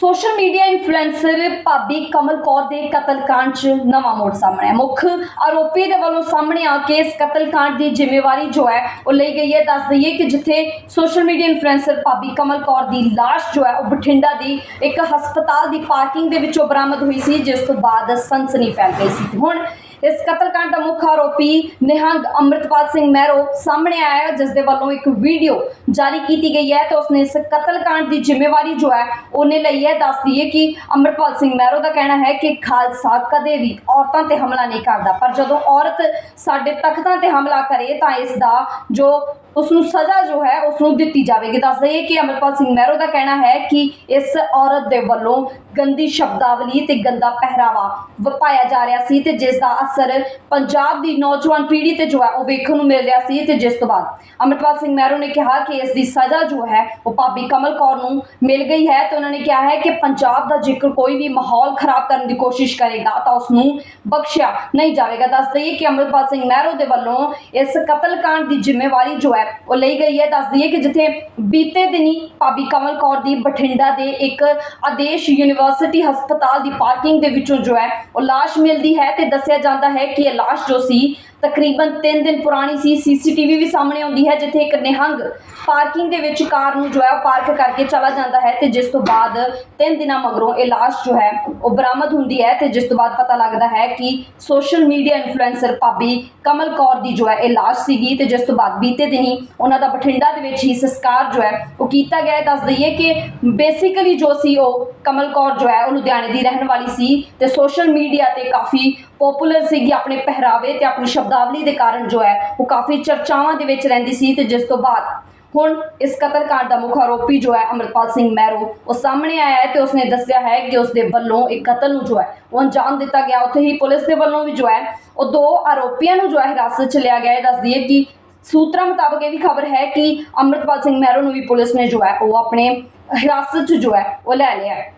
Social media influencer ਭਾਬੀ ਕਮਲ ਕੌਰ ਦੇ ਕਤਲ ਕਾਂਡ 'ਚ ਨਵਾਂ ਮੋੜ ਸਾਹਮਣੇ ਹੈ ਮੁੱਖ ਆਰੋਪੀ ਦੇ ਵੱਲੋਂ ਸਾਹਮਣੇ ਆ ਕੇ ਇਸ ਕਤਲकांड ਦੀ ਜ਼ਿੰਮੇਵਾਰੀ ਜੋ ਹੈ ਉਹ ਲਈ ਗਈ ਹੈ। ਦੱਸ ਦਈਏ ਕਿ ਜਿੱਥੇ ਸੋਸ਼ਲ ਮੀਡੀਆ ਇਨਫਲੂਐਂਸਰ ਭਾਬੀ ਕਮਲ ਕੌਰ ਦੀ লাশ ਜੋ ਹੈ ਉਹ ਬਠਿੰਡਾ ਦੀ ਇੱਕ ਹਸਪਤਾਲ ਦੀ ਪਾਰਕਿੰਗ ਦੇ ਵਿੱਚੋਂ ਬਰਾਮਦ ਹੋਈ ਸੀ, ਜਿਸ ਤੋਂ ਬਾਅਦ ਸਨਸਨੀ ਫੈਲ ਗਈ ਸੀ। ਹੁਣ ਇਸ ਕਤਲकांड ਦਾ ਮੁੱਖ ਆਰੋਪੀ ਨਿਹੰਗ ਅਮਰਤਪਾਲ ਸਿੰਘ ਮਹਿਰੋ ਸਾਹਮਣੇ ਆਇਆ ਹੈ ਜਿਸ ਦੇ ਵੱਲੋਂ ਇੱਕ ਵੀਡੀਓ ਜਾਰੀ ਕੀਤੀ ਗਈ ਹੈ ਤੇ ਉਸਨੇ ਇਸ ਕਤਲकांड ਦੀ ਜ਼ਿੰਮੇਵਾਰੀ ਜੋ ਹੈ, ਉਹਨੇ ਲਈ ਹੈ। ਦੱਸ ਦਈਏ ਕਿ ਅਮਰਪਾਲ ਸਿੰਘ ਮਹਿਰੋ ਦਾ ਕਹਿਣਾ ਹੈ ਕਿ ਖਾਲਸਾ ਕਦੇ ਵੀ ਔਰਤਾਂ ਤੇ ਹਮਲਾ ਨਹੀਂ ਕਰਦਾ। ਪਰ ਜਦੋਂ ਔਰਤ ਸਾਡੇ ਤਖਤਾਂ ਤੇ ਹਮਲਾ ਕਰੇ ਤਾਂ ਇਸ ਦਾ ਜੋ ਉਸ ਨੂੰ ਸਜ਼ਾ ਜੋ ਹੈ ਉਸ ਨੂੰ ਦਿੱਤੀ ਜਾਵੇਗੀ। ਦੱਸ ਦਈਏ ਕਿ ਅਮਰਪਾਲ ਸਿੰਘ ਮਹਿਰੋ ਦਾ ਕਹਿਣਾ ਹੈ ਕਿ ਇਸ ਔਰਤ ਦੇ ਵੱਲੋਂ ਗੰਦੀ ਸ਼ਬਦਾਵਲੀ ਤੇ ਗੰਦਾ ਪਹਿਰਾਵਾ ਵਪਾਇਆ ਜਾ ਰਿਹਾ ਸੀ ਤੇ ਜਿਸ ਦਾ ਅਸਰ ਪੰਜਾਬ ਦੀ ਨੌਜਵਾਨ ਪੀੜ੍ਹੀ ਤੇ ਜੋ ਹੈ, ਉਹ ਵੇਖਣ ਨੂੰ ਮਿਲ ਰਿਹਾ ਸੀ ਤੇ ਜਿਸ ਤੋਂ ਬਾਅਦ ਅਮਰਪਾਲ ਸਿੰਘ ਮਹਿਰੋ ਨੇ ਕਿਹਾ ਕਿ ਇਸ ਦੀ ਸਜ਼ਾ ਜੋ ਹੈ, ਉਹ ਭਾਬੀ ਕਮਲ ਕੌਰ ਨੂੰ ਮਿਲ ਗਈ ਹੈ ਤੇ ਉਹਨਾਂ ਨੇ ਕਿਹਾ ਹੈ ਕਿ ਪੰਜਾਬ ਦਾ ਜੇਕਰ ਕੋਈ ਵੀ ਮਾਹੌਲ ਖਰਾਬ ਕਰਨ ਦੀ ਕੋਸ਼ਿਸ਼ ਕਰੇਗਾ ਤਾਂ ਉਸ ਨੂੰ ਬਖਸ਼ਿਆ ਨਹੀਂ ਜਾਵੇਗਾ। ਦੱਸ ਦਈਏ ਕਿ ਅਮਰਪਾਲ ਸਿੰਘ ਮਹਿਰੋ ਦੇ ਵੱਲੋਂ ਇਸ ਕਤਲकांड ਦੀ ਜ਼ਿੰਮੇਵਾਰੀ ਜੋ ਹੈ ਉਹ ਲਈ ਗਈ ਹੈ। ਦੱਸ ਦਈਏ ਕਿ ਜਿੱਥੇ ਬੀਤੇ ਦਿਨੀ ਭਾਬੀ ਕਮਲ ਕੌਰ ਦੀ ਬਠਿੰਡਾ ਦੇ ਇੱਕ ਆਦੇਸ਼ ਯੂਨੀਵਰਸਿਟੀ ਹਸਪਤਾਲ ਦੀ ਪਾਰਕਿੰਗ ਦੇ ਵਿੱਚੋਂ ਜੋ ਹੈ, ਉਹ ਲਾਸ਼ ਮਿਲਦੀ ਹੈ ਤੇ ਦੱਸਿਆ ਜਾਂਦਾ ਹੈ ਕਿ ਇਹ ਲਾਸ਼ ਜੋ ਸੀ ਤਕਰੀਬਨ 3 ਦਿਨ ਪੁਰਾਣੀ ਸੀ, ਸੀਸੀਟੀਵੀ ਵੀ ਸਾਹਮਣੇ ਆਉਂਦੀ ਹੈ, ਜਿੱਥੇ ਇੱਕ ਨਿਹੰਗ ਪਾਰਕਿੰਗ ਦੇ ਵਿੱਚ ਕਾਰ ਨੂੰ ਜੋ ਹੈ ਉਹ ਪਾਰਕ ਕਰਕੇ ਚਲਾ ਜਾਂਦਾ ਹੈ ਤੇ ਜਿਸ ਤੋਂ ਬਾਅਦ 3 ਦਿਨਾਂ ਮਗਰੋਂ ਇਹ ਲਾਸ਼ ਜੋ ਹੈ ਉਹ ਬਰਾਮਦ ਹੁੰਦੀ ਹੈ ਤੇ ਜਿਸ ਤੋਂ ਬਾਅਦ ਪਤਾ ਲੱਗਦਾ ਹੈ ਕਿ ਸੋਸ਼ਲ ਮੀਡੀਆ ਇਨਫਲੂਐਂਸਰ ਭਾਬੀ ਕਮਲ ਕੌਰ ਦੀ ਜੋ ਹੈ ਇਹ ਲਾਸ਼ ਸੀਗੀ ਤੇ ਜਿਸ ਤੋਂ ਬਾਅਦ ਬੀਤੇ ਦਿਨੀ ਉਹਨਾਂ ਦਾ ਬਠਿੰਡਾ ਦੇ ਵਿੱਚ ਹੀ ਸੰਸਕਾਰ ਜੋ ਹੈ ਉਹ ਕੀਤਾ ਗਿਆ ਹੈ। ਦੱਸ ਦਈਏ ਕਿ ਬੇਸਿਕਲੀ ਜੋ ਸੀ ਉਹ ਕਮਲ ਕੌਰ ਜੋ ਹੈ ਉਹ ਲੁਧਿਆਣੇ ਦੀ ਰਹਿਣ ਵਾਲੀ ਸੀ ਤੇ ਸੋਸ਼ਲ ਮੀਡੀਆ ਤੇ ਕਾਫੀ ਪਪੂਲਰ ਸੀਗੀ ਆਪਣੇ ਪਹਿਰਾਵੇ ਤੇ ਆਪਣੀ ਸ਼ਬਦਾਵਲੀ ਦੇ ਕਾਰਨ ਜੋ ਹੈ ਉਹ ਕਾਫੀ ਚਰਚਾਵਾਂ ਦੇ ਵਿੱਚ ਰਹਿੰਦੀ ਸੀ ਤੇ ਜਿਸ ਤੋਂ ਬਾਅਦ ਹੁਣ ਇਸ ਕਤਲकांड ਦਾ ਮੁੱਖ ਆਰੋਪੀ ਜੋ ਹੈ ਅਮਰਪਾਲ ਸਿੰਘ ਮਹਿਰੋ ਉਹ ਸਾਹਮਣੇ ਆਇਆ ਹੈ ਤੇ ਉਸਨੇ ਦੱਸਿਆ ਹੈ ਕਿ ਉਸਦੇ ਵੱਲੋਂ ਇੱਕ ਕਤਲ ਨੂੰ ਜੋ ਹੈ ਉਹ ਅੰਜਾਮ ਦਿੱਤਾ ਗਿਆ। ਉੱਥੇ ਹੀ ਪੁਲਿਸ ਦੇ ਵੱਲੋਂ ਵੀ ਜੋ ਹੈ ਉਹ ਦੋ ਆਰੋਪੀਆਂ ਨੂੰ ਜੋ ਹੈ ਹਿਰਾਸਤ 'ਚ ਲਿਆ ਗਿਆ। ਹੈ ਦੱਸ ਦਈਏ ਕਿ ਸੂਤਰਾਂ ਮੁਤਾਬਕ ਇਹ ਵੀ ਖਬਰ ਹੈ ਕਿ ਅਮਰਪਾਲ ਸਿੰਘ ਮਹਿਰੋ ਨੂੰ ਵੀ ਪੁਲਿਸ ਨੇ ਜੋ ਹੈ ਉਹ ਆਪਣੇ ਹਿਰਾਸਤ 'ਚ ਜੋ ਹੈ ਉਹ ਲੈ ਲਿਆ ਹੈ।